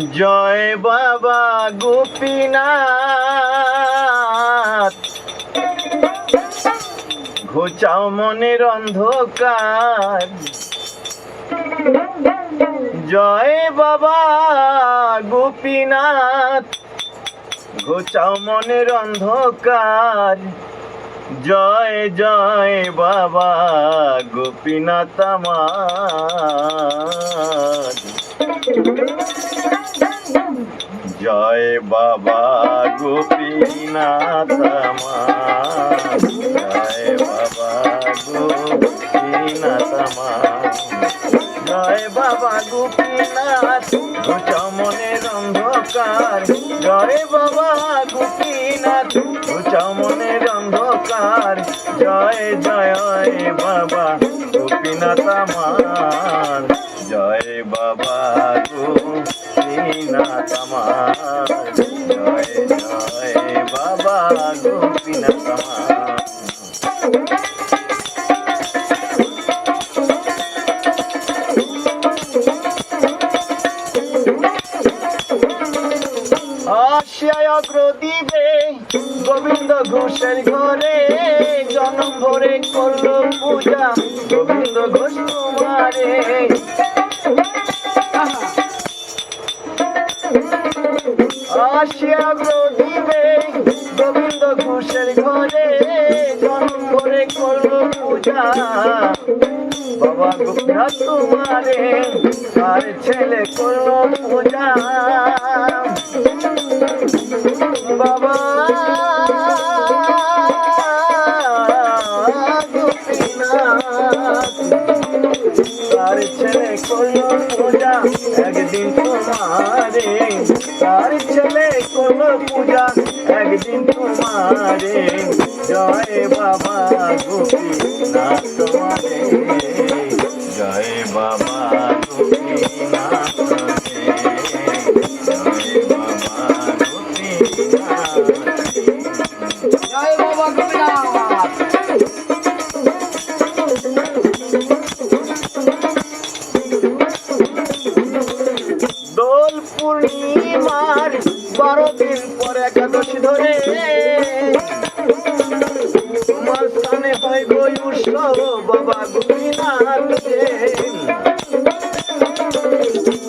জয় বাবা গোপীনাথ। ঘোচাও মনের অন্ধকার। জয় বাবা গোপীনাথ। ঘোচাও মনের অন্ধকার। জয় জয় বাবা গোপীনাথ আমার। জয় বাবা গোপীনাথ জয় বাবা গোপীনাথ জয় বাবা গোপীনাথ চমনের অন্ধকার। জয় বাবা গোপীনাথ চমনের অন্ধকার। জয় জয় বাবা গোপীনাথ আমার। জয় বাবা গোপীনাথ আমার জয় জয় বাবা গোপীনাথ আমার আসিয়ায় অগ্রদীপে গোবিন্দ ঘোষের ঘরে জন্ম ভরে করল পূজা গোবিন্দ ঘোষ কুমারে আসিয়া অগ্রদীপে গোবিন্দ ঘোষের ঘরে, জন্ম ভরে করল পূজা। বাবা আর ছেলে করল পূজা। বাবা তার ছেলে করল তার ছেলে করল পূজা একদিন তোমারে। জয় বাবা গোপীনাথ তোমারে। জয় বাবা জয় বাবা জয় বাবা দোল পূর্ণিমার বারো দিন পর একাদশী ধরে। তোমার স্থানে হয় গই উৎসব, বাবা গোপীনাথ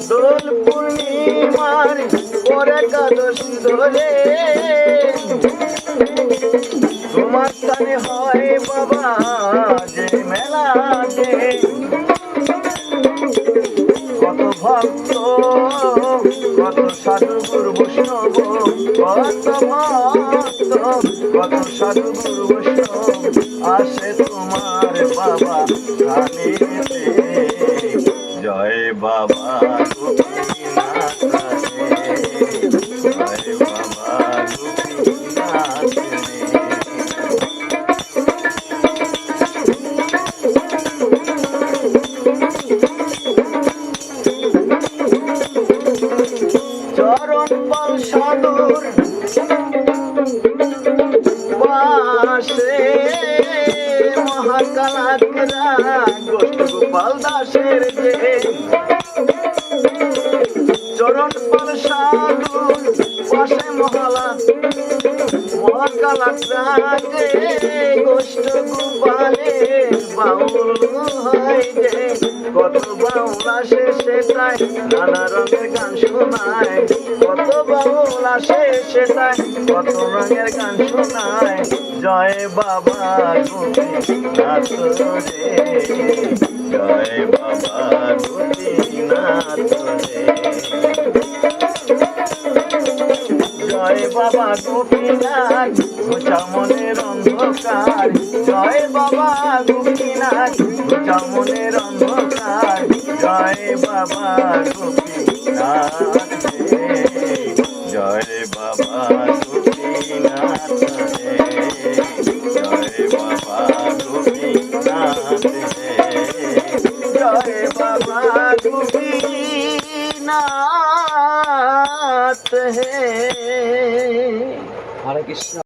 দোল পূর্ণিমার পর একাদশী ধরে। তোমার স্থানে হয় বাবা ভক্ত কত সাধু গুরু বৈষ্ণব কত ভক্ত কত সাধু গুরু বৈষ্ণব আসে তোমার বাবা কানেতে জয় বাবা বাসে মহাকালাকরা গোষ্ঠ গোপাল দাসের যে চরণ বল সাধুর পাশে মহালা মহাকালাকরাকে গোষ্ঠ গোপালে বাউল হয় যে কত বাউল আসে সেটাই নানা রঙের গান শোনায়। আসে সেটাই কত রঙের গান শোনায় জয় বাবা গোপীনাথ রে জয় বাবা গোপীনাথ রে জয় বাবা গোপীনাথ ঘোচা মনের অন্ধকার জয় বাবা গোপীনাথ মনের অন্ধকার জয় বাবা গোপীনাথ। বাবা গোপীনাথ রে। জয় বাবা গোপীনাথ রে। জয় বাবা গোপীনাথ হে হরে কৃষ্ণ